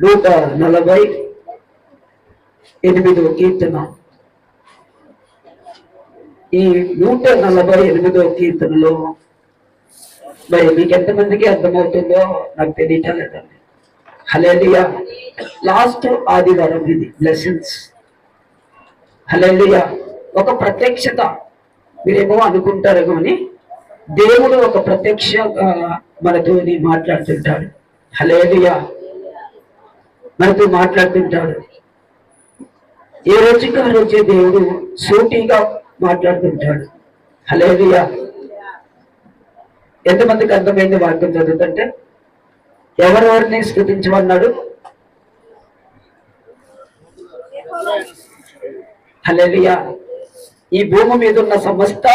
నూట నలభై ఎనిమిదో కీర్తన. ఈ నూట నలభై ఎనిమిదో కీర్తనలో మరి మీకు ఎంతమందికి అర్థమవుతుందో నాకు తెలియటలేదండి. హలేలియా లాస్ట్ ఆదివారం ఇది బ్లెస్సింగ్స్ హలేలియా ఒక ప్రత్యక్షత మీరేమో అనుకుంటారు కానీ దేవుడు ఒక ప్రత్యక్ష మనతోని మాట్లాడుతుంటాడు. హలేలియా మనతో మాట్లాడుతుంటాడు. ఏ రోజుకి ఆ రోజే దేవుడు సూటిగా మాట్లాడుతుంటాడు. హలేలియా ఎంతమందికి అర్థమైంది వాక్యం చదువుతుంటే? ఎవరెవరిని స్థుతించమన్నాడు? హలేలియా ఈ భూమి మీద ఉన్న సమస్త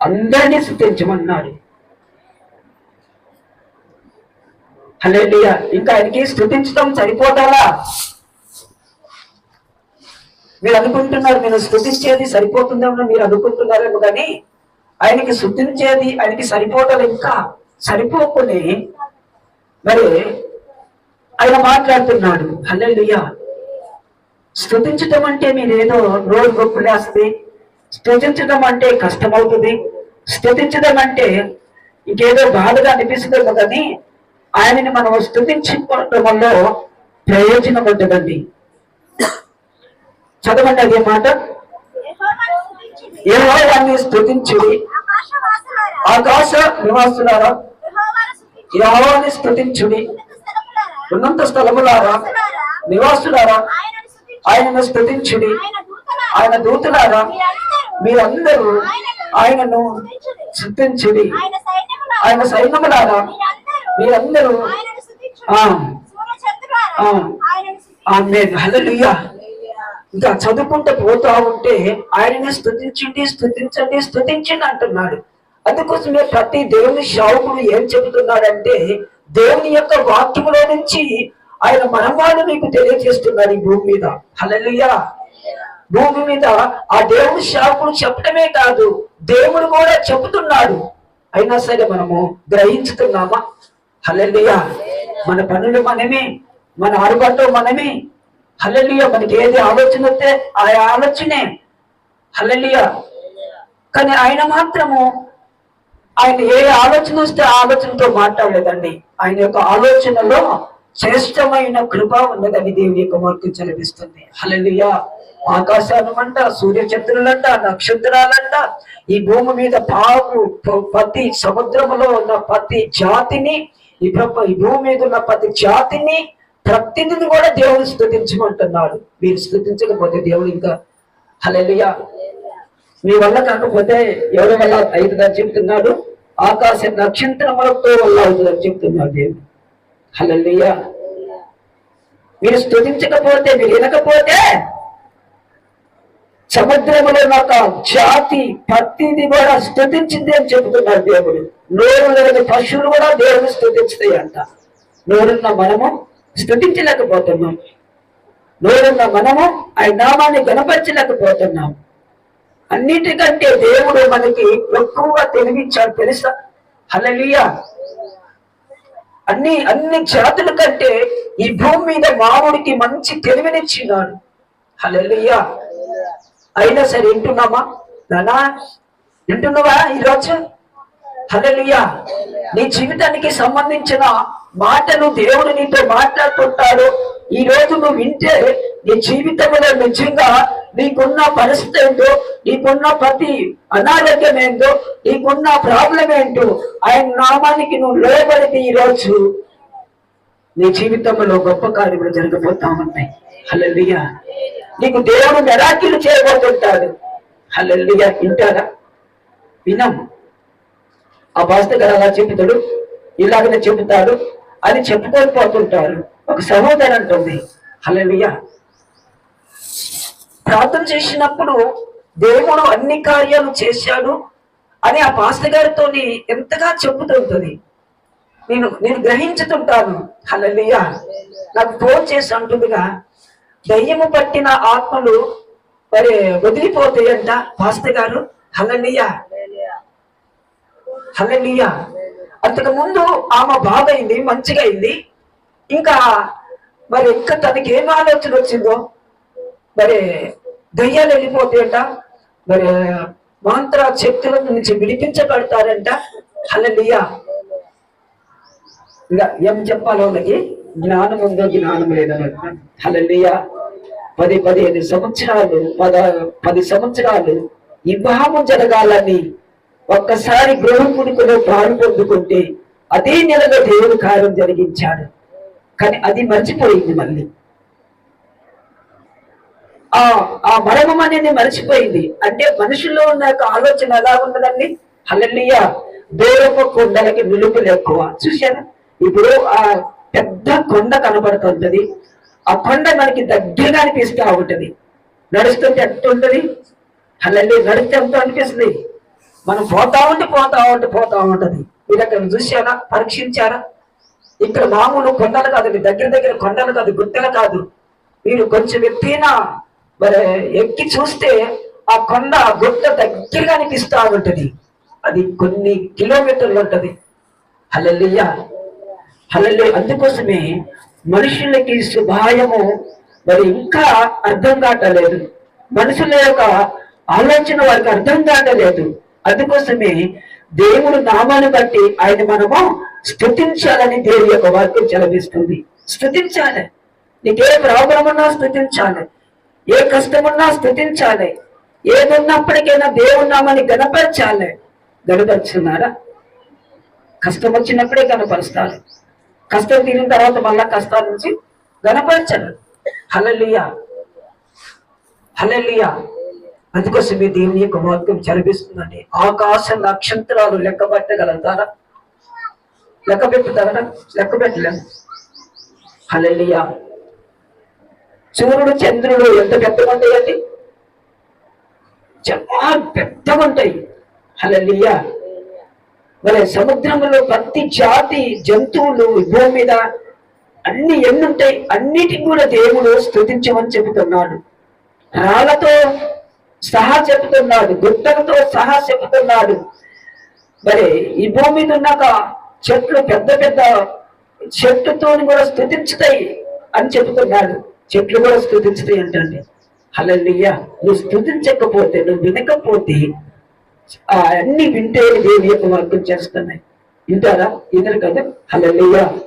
అందరినీ స్థుతించమన్నాడు. హలేలియా ఇంకా ఆయనకి స్థుతించడం సరిపోతారా మీరు అనుకుంటున్నారు నేను స్థుతించేది సరిపోతుందేమో మీరు అనుకుంటున్నారేమో కానీ ఆయనకి స్థుతించేది ఆయనకి సరిపోవటం ఇంకా సరిపోకుని. మరి ఆయన మాట్లాడుతున్నాడు హల్లెలూయా. స్థుతించటం అంటే మీరేదో నోరు గొప్పలేస్తే స్థుతించడం అంటే కష్టమవుతుంది. స్థుతించడం అంటే ఇంకేదో బాధగా అనిపిస్తుందేమో కానీ ఆయనని మనం స్థుతించుకోవటంలో ప్రయోజనం ఉంటుందండి. చదవండి అదే మాట. యెహోవాని స్థుతించి ఆకాశ నివాసులారా యెహోవాని స్థుతించుడి ఉన్నంత స్థలములారా నివాసులారా ఆయనను స్థుతించుడి ఆయన దూతులారా మీరందరూ ఆయనను స్థుతించుడి ఆయన సైన్యములారా మీరందరూ ఇంకా చదువుకుంటూ పోతా ఉంటే ఆయననే స్థుతించండి స్థుతించండి స్థుతించండి అంటున్నాడు. అందుకోసమే ప్రతి దేవుని శావుకుడు ఏం చెబుతున్నాడంటే దేవుని యొక్క వాక్యములో నుంచి ఆయన మనవాడు మీకు తెలియజేస్తున్నాడు ఈ భూమి మీద. హల్లెలూయా. భూమి మీద ఆ దేవుని శావుకుడు చెప్పడమే కాదు దేవుడు కూడా చెబుతున్నాడు. అయినా సరే మనము గ్రహించుతున్నామా? హల్లెల్లియా మన పనులు మనమే మన ఆరుబాటు మనమే. హల్లెల్లియా మనకి ఏది ఆలోచన వస్తే ఆ ఆలోచనే. హల్లెల్లియా కానీ ఆయన మాత్రము ఆయన ఏ ఆలోచన వస్తే ఆలోచనతో మాట్లాడలేదండి ఆయన యొక్క ఆలోచనలో శ్రేష్టమైన కృప ఉన్నదని దేవుని యొక్క వాక్యం చదివిస్తుంది హలలియా ఆకాశాలమంట అంట చంద్రులంట నక్షత్రాలంట ఈ భూమి మీద పాము ప్రతి సముద్రములో ఉన్న ప్రతి జాతిని ఈ ప్రప- ఈ భూమి మీద ఉన్న ప్రతి జాతిని ప్రతినిధి కూడా దేవుడు స్థుతించమంటున్నాడు. మీరు స్థుతించకపోతే దేవుడు ఇంకా హల్లెలూయా. మీ వల్ల కాకపోతే ఎవరి వల్ల అవుతుందని చెప్తున్నాడు. ఆకాశ నక్షత్రములతో వల్ల అవుతుందని చెప్తున్నాడు దేవుడు. హల్లెలూయా. మీరు స్థుతించకపోతే మీరు వినకపోతే సముద్రములో ఒక జాతి పత్తిని కూడా స్థుతించింది అని చెబుతున్నాడు దేవుడు. నోరు లేని పశువులు కూడా దేవుడు స్థుతించుతాయి అంట నోరున్న మనము స్థుతించలేకపోతున్నాం. నోరున్న మనము ఆయన నామాన్ని గణపరచలేకపోతున్నాం. అన్నిటికంటే దేవుడు మనకి ఎక్కువగా తెలివించాడు తెలుసా? హల్లెలూయా. అన్ని అన్ని జాతుల కంటే ఈ భూమి మీద మామిడికి మంచి తెలివినిచ్చినాడు హల్లెలూయా. అయినా సరే వింటున్నామా? నానా వింటున్నావా ఈరోజు హలలియా నీ జీవితానికి సంబంధించిన మాటను దేవుడు నీతో మాట్లాడుతుంటాడు. ఈ రోజు నువ్వు వింటే నీ జీవితంలో నిజంగా నీకున్న పరిస్థితి ఏంటో నీకున్న ప్రతి అనారోగ్యం ఏంటో నీకున్న ప్రాబ్లం ఏంటో ఆయన నామానికి నువ్వు లోబడితే ఈ రోజు నీ జీవితంలో గొప్ప కార్యములు జరగబోతా ఉన్నాయి హల్లెలూయా. నీకు దేవుడు మెరాకిలు చేయబోతుంటాడు. హల్లెలూయా వింటారా? వినం ఆ బాస్త గారు అలా చెబుతాడు ఇలాగనే చెబుతాడు అని చెప్పుకోకపోతుంటారు ఒక సహోదరు అంటుంది హల్లెలూయా. ప్రార్థన చేసినప్పుడు దేవుడు అన్ని కార్యాలు చేశాడు అని ఆ పాస్టర్ గారితో ఎంతగా చెప్పుతుంటుంది నేను నేను గ్రహించుతుంటాను హల్లెలూయా. నాకు ఫోన్ చేసి అంటుందిగా దయ్యము పట్టిన ఆత్మలు మరి వదిలిపోతాయంట పాస్టర్ గారు. హలనీయ హలనీయ అంతకు ముందు ఆమె బాగైంది మంచిగా అయింది. ఇంకా మరి ఇంకా తనకి ఏం ఆలోచన వచ్చిందో మరి దయ్యాలు వెళ్ళిపోతాయంట. మరి మాంత్ర శక్తుల నుంచి విడిపించబడతారంట. హలనీయ ఇంకా ఏం చెప్పాలి వాళ్ళకి? జ్ఞానం ఉందో జ్ఞానం లేదని హల్లెలూయా. పది పదిహేను సంవత్సరాలు పద పది సంవత్సరాలు వివాహం జరగాలని ఒక్కసారి గృహపుడికలో పాలు పొందుకుంటే అదే నెలలో దేవుడు కార్యం జరిగించాడు. కానీ అది మర్చిపోయింది మళ్ళీ. ఆ ఆ మరణం అనేది మర్చిపోయింది. అంటే మనుషుల్లో ఉన్న ఆలోచన ఎలా ఉన్నదండి? హల్లెలూయ. దూరపు కొండలకి నిలుపులు ఎక్కువ. చూశారా? ఇప్పుడు ఆ పెద్ద కొండ కనబడుతుంటది. ఆ కొండ మనకి దగ్గరగా అనిపిస్తూ ఉంటది. నడుస్తుంటే ఎట్లా ఉంటుంది? హల్లెలూయ నడిస్తే ఎంతో అనిపిస్తుంది. మనం పోతా ఉంటే పోతా ఉంటే పోతా ఉంటది. మీరు అక్కడ చూశారా? పరీక్షించారా? ఇక్కడ మామూలు కొండలు కాదు మీ దగ్గర దగ్గర కొండలు కాదు గుట్టలు కాదు. మీరు కొంచెం ఎత్తినా మరి ఎక్కి చూస్తే ఆ కొండ గుట్ట దగ్గరగా అనిపిస్తూ ఉంటది. అది కొన్ని కిలోమీటర్లు ఉంటది. హల్లెలూయా! హల్లెలూయా. అందుకోసమే మనుషులకి శుభాయము మరి ఇంకా అర్థం కావట్లేదు. మనుషుల యొక్క ఆలోచన వారికి అర్థం కావట్లేదు. అందుకోసమే దేవుడు నామాన్ని బట్టి ఆయన మనము స్థుతించాలని దేవుడి యొక్క వాక్యం చెలవిస్తుంది స్థుతించాలి నీకే ప్రాబ్లం ఉన్నా స్థుతించాలి ఏ కష్టం ఉన్నా స్థుతించాలి ఏదున్నప్పటికైనా దేవుని నామాన్ని గణపరచాలి. గణపరుచున్నారా కష్టం వచ్చినప్పుడే కనపరుస్తారు కష్టం తీరిన తర్వాత మళ్ళా కష్టాల నుంచి గనపరచండి హలలియా హలలియా అందుకోసం మీ దేవుని యొక్క వాక్యం చనిపిస్తుందండి ఆకాశ నక్షత్రాలు లెక్క పెట్టగలుగుతారా లెక్క పెట్టుతారా లెక్క పెట్టలేము హలలియా సూర్యుడు చంద్రుడు ఎంత పెద్దగా ఉంటాయండి చాలా పెద్దగా ఉంటాయి హలలియా మరి సముద్రంలో ప్రతి జాతి జంతువులు భూమి మీద అన్ని ఎన్నుంటాయి అన్నిటికి కూడా దేవుడు స్థుతించమని చెబుతున్నాడు. రాళ్ళతో సహా చెబుతున్నాడు గుట్టలతో సహా చెబుతున్నాడు. మరి ఈ భూమి మీద ఉన్నాక చెట్లు పెద్ద పెద్ద చెట్టుతో కూడా స్థుతించుతాయి అని చెబుతున్నాడు. చెట్లు కూడా స్థుతించుతాయి అంటండి. హల్లెలూయా! నువ్వు స్థుతించకపోతే నువ్వు వినకపోతే అన్ని వింటే దేవి యొక్క వాక్యం చేస్తున్నాయి. వింటారా? వినరు కదా హల్లెలూయా.